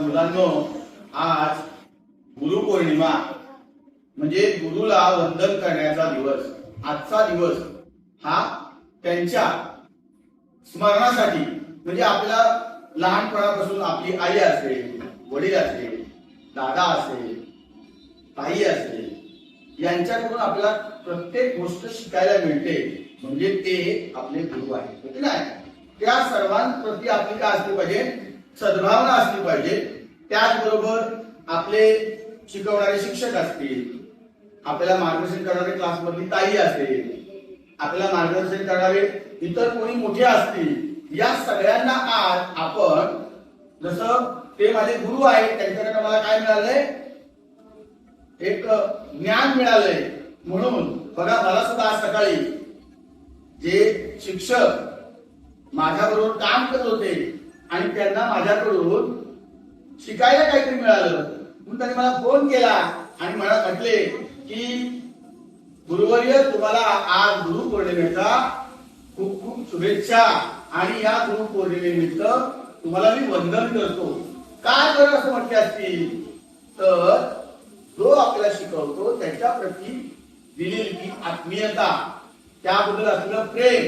मुलांनो आज गुरु पौर्णिमा म्हणजे गुरुला वंदन करण्याचा दिवस आजचा दिवस हा त्यांच्या स्मरणासाठी म्हणजे आपल्या लहानपणापासून आपली आई असेल वडील असेल दादा असेल ताई असेल यांच्याकडून आपल्याला प्रत्येक गोष्ट शिकायला मिळते. म्हणजे ते आपले गुरु आहेत नाही त्या सर्वांप्रती आपली काय असली पाहिजे? सद्भावना असली पाहिजे. त्याचबरोबर आपले शिकवणारे शिक्षक असतील आपल्याला मार्गदर्शन करणारे क्लासमधली ताई असेल आपल्याला मार्गदर्शन करणारे इतर कोणी मोठे असतील या सगळ्यांना आज आपण जसं ते माझे गुरु आहेत त्यांच्याकडे मला काय मिळालंय? एक ज्ञान मिळालंय. म्हणून बघा मला सुद्धा आज सकाळी जे शिक्षक माझ्याबरोबर काम करत होते आणि त्यांना माझ्याकडून शिकायला काहीतरी मिळालं. म्हणून त्यांनी मला फोन केला आणि मला म्हटले की गुरुवर्य तुम्हाला आज गुरु पौर्णिमेचा खूप खूप शुभेच्छा आणि या गुरु पौर्णिमेनिमित्त तुम्हाला मी वंदन करतो. काय करत असं म्हटले असतील? तर जो आपल्याला शिकवतो त्याच्या प्रती दिलेली आत्मीयता त्याबद्दल असलेलं प्रेम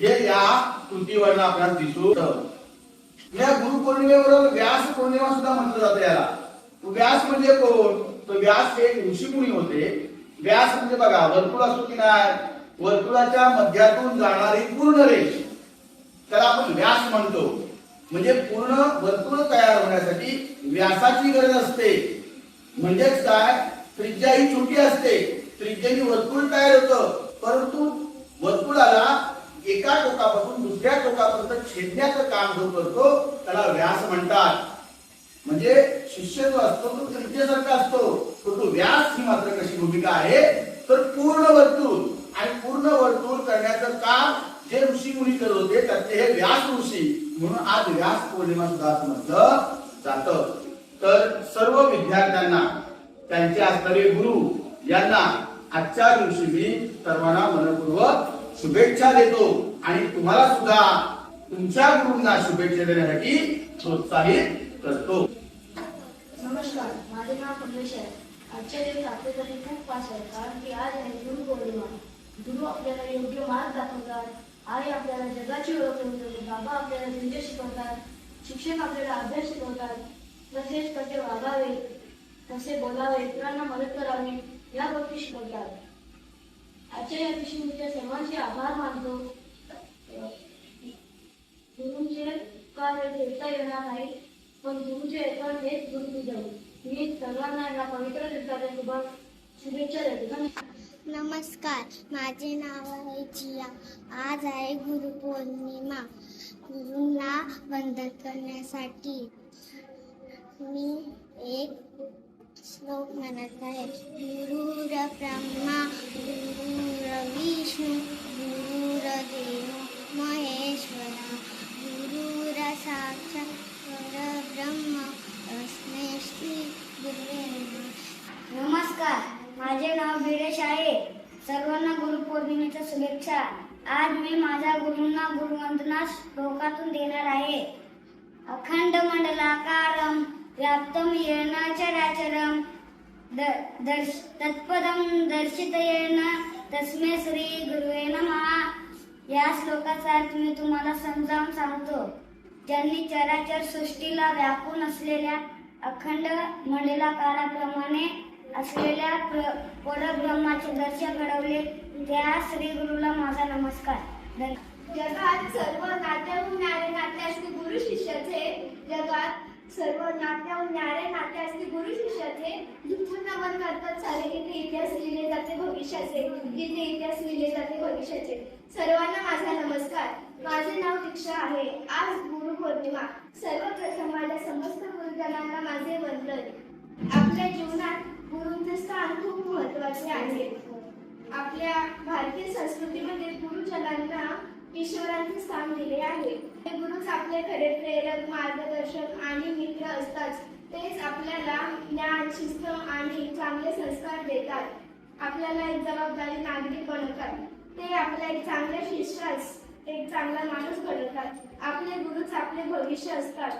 हे या कृतीवरनं आपल्याला दिसून या या गुरुपौर्णिमेबरोबर व्यास पौर्णिमा सुद्धा म्हटलं जातं याला. तो व्यास म्हणजे कोण? तो व्यास हे एक ऋषीमुनी होते. व्यास म्हणजे बघा वर्तुळ असतो की नाही वर्तुळाच्या मध्यातून जाणारी पूर्ण रेष. त्याला आपण व्यास म्हणतो. म्हणजे पूर्ण वर्तुळ तयार होण्यासाठी व्यासाची गरज असते. म्हणजेच काय? त्रिज्या ही छोटी असते. त्रिज्याने वर्तुळ तयार होतं. परंतु वर्तुळाला एका टोकापासून दुसऱ्या टोकापर्यंत छेदण्याचं काम जो करतो त्याला व्यास म्हणतात. म्हणजे शिष्य जो असतो तो त्रिज्येसारखा असतो. तो तो व्यास ही मात्र कशी भूमिका आहे? तर पूर्ण वर्तुळ. आणि पूर्ण वर्तुळ करण्याचं काम जे ऋषी मुनी करत होते त्यातले हे व्यास ऋषी. म्हणून आज व्यास पौर्णिमा सुद्धा म्हटलं जातं. तर सर्व विद्यार्थ्यांना त्यांचे असणारे गुरु यांना आजच्या दिवशी मी सर्वांना मनपूर्वक शुभेच्छा देतो. आणि तुम्हाला सुद्धा तुमच्या गुरुंना शुभेच्छा देण्यासाठी प्रोत्साहित करतो. नमस्कार माझे नाव कमलेश आहे. आजच्या दिवस आपल्यासाठी खूप खास आहे कारण की आज आहे गुरु पौर्णिमा. गुरु आपल्याला योग्य मार्ग दाखवतात. आई आपल्याला जगाची ओळख करून देतो बाबा आपल्याला धैर्य शिकवतात शिक्षक आपल्याला अभ्यास शिकवतात. तसेच कसे वागावे कसे बोलावे इतरांना मदत करावी या गोष्टी शिकवतात. आजच्या या दिवशी मी त्या सर्वांचे आभार मानतो. गुरुंचे कार्य देता येणार नाही पण गुरुचे एकावर हेच गुरु पूजन मी सर्वांना या पवित्र दिवसाच्या शुभ शुभेच्छा देते. नमस्कार माझे नाव आहे जिया. आज आहे गुरुपौर्णिमा गुरूंना वंदन करण्यासाठी मी एक श्लोक म्हणत आहे गुरुर ब्रह्मा गुरुर विष्णू गुरुर देव महेश्वरा गुरुर साक्षात परब्रह्म अस्मै श्री गुरुवे नमस्कार माझे नाव बिरेश आहे. सर्वांना गुरुपौर्णिमेच्या शुभेच्छा. आज मी माझ्या गुरूंना गुरुवंदना श्लोकातून देणार आहे. अखंड मंडलाकारम व्याप्तं येन चराचरं द- दर्श तत्पदं दर्शितयेन तस्मै श्री गुरुवे नमः. या श्लोकाचा अर्थ मी तुम्हाला समजावून सांगतो. ज्यांनी चराचर सृष्टीला व्यापून असलेल्या अखंड मंडलाकाराप्रमाणे असलेल्या प्र- परब्रह्माचे दर्शन घडवले त्या श्री गुरुला माझा नमस्कार. जगात सर्व नात्याहून न्यारे गुरु शिष्याचे जगात सर्व नात्याहून न्यारे नाते असते गुरु शिष्याचे युद्ध नमन करतात सारे इथे इतिहास लिहिले जाते भविष्याचे. इथे इतिहास लिहिले जाते भविष्याचे. सर्वांना माझा नमस्कार. माझे नाव दीक्षा आहे. आज गुरु पौर्णिमा. सर्वप्रथम माझ्या समस्त गुरुजनांना माझे वंदन. आपल्या जीवनात गुरुंचे स्थान खूप महत्त्वाचे आहे. आपल्या भारतीय संस्कृतीमध्ये गुरुजनांना ईश्वरांचे स्थान दिले आहे. हे गुरुच आपले खरे प्रेरक मार्गदर्शक आणि मित्र असतात. तेच आपल्याला ज्ञान शिस्त आणि चांगले संस्कार देतात. आपल्याला एक जबाबदारी नागरिक बनवतात. ते आपल्या एक चांगल्या शिष्यास एक चांगला माणूस घडवतात आपले गुरुच आपले भविष्य असतात.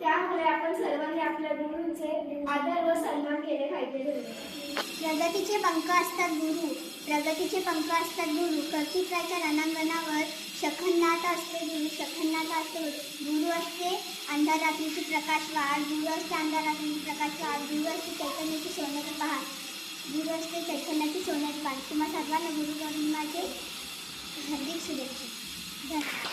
त्यामुळे आपण सर्वांनी आदर व सन्मान केले पाहिजे. धन्यवाद प्रगतीचे पंख असतात गुरु. प्रगतीचे पंख असतात गुरु. कर्तिकाच्या रणांगणावर शखनात असते गुरु. शखनात असतो गुरु असते. अंधारात्रीची प्रकाश वाढ. गुरु असते अंधारात्रीची प्रकाश वाढ. गुरु असते चैतन्याची सोन्याची पहाड. गुरु असते चैतन्याची सोन्याची पहाड. तुम्हा सर्वांना गुरु पौर्णिमाचे हार्दिक शुभेच्छा. धन्यवाद.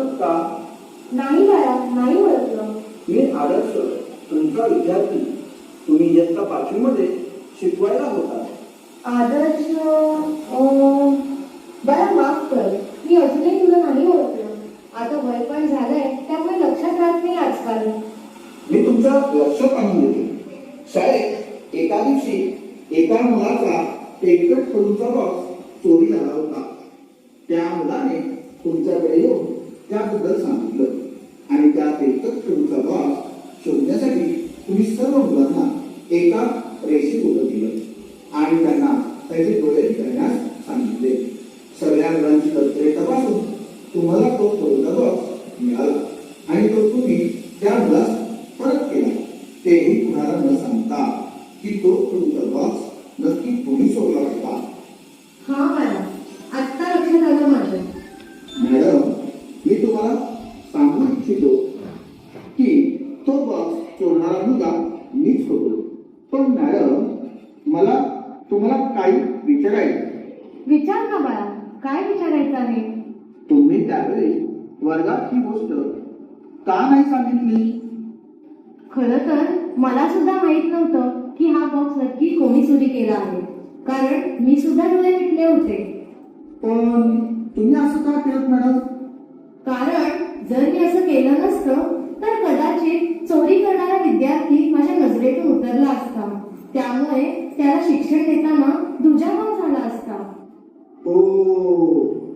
ओळखत का नाही बाळा नाही ओळखलं. मी आदर्श तुमचा विद्यार्थी. तुम्ही इयत्ता पाचवीमध्ये शिकवायला होता. आदर्श? अं, बाळा माफ कर. मी अजूनही तुला नाही ओळखलं. आता वय पण झालंय त्यामुळे लक्षात राहत नाही आजकाल. मी तुमचं लक्ष आणून देते. शाळेत एका दिवशी एका मुलाचा तेलकट कडूचा बॉक्स चोरी झाला होता. त्या मुलाने तुमच्याकडे येऊन त्याबद्दल सांगितलं. आणि त्या एकच कडूचा बॉक्स शोधण्यासाठी तुम्ही सर्व मुलांना एका रेषेवर दिलं आणि त्यांना त्याचे का नाही सांगितली खरं तर मला सुद्धा माहीत नव्हतं की हा बॉक्स नक्की कोणी चोरी केला आहे. कारण मी सुद्धा डोळे मिटले होते. पण तुम्ही असं का केलं मॅडम? कारण जर मी असं केलं नसतं तर कदाचित चोरी करणारा विद्यार्थी माझ्या नजरेतून उतरला असता. त्यामुळे त्याला शिक्षण देताना दुजाभाव झाला असता. हो.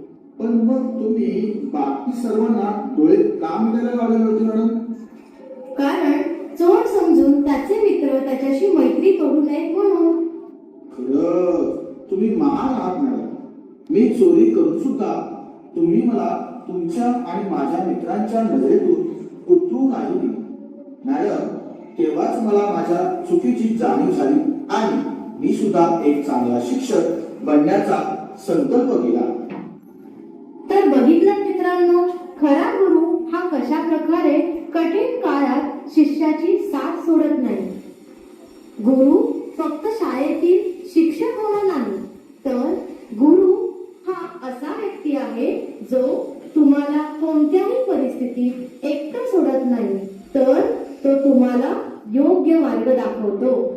पण मग तुम्ही बाकी सर्वांना डोळे का मिळायला लावलेले होते मॅडम? कारण चोर समजून त्याचे मित्र त्याच्याशी मैत्री तोडू नये म्हणून. तुम्ही महान आहात मॅडम. मी चोरी करून सुद्धा तुम्ही मला तुमच्या आणि माझ्या मित्रांच्या नजरेतून उतरू नाही दिली. मॅडम तेव्हाच मला माझ्या चुकीची जाणीव झाली आणि मी सुद्धा एक चांगला शिक्षक बनण्याचा संकल्प केला. खरा गुरु हा कशा प्रकारे कठीण काळात शिष्याची साथ सोडत नाही? गुरु फक्त शाळेतील शिक्षक होणार नाही तर गुरु हा असा व्यक्ती आहे जो तुम्हाला कोणत्याही परिस्थितीत एकटं सोडत नाही तर तो तुम्हाला योग्य मार्ग दाखवतो.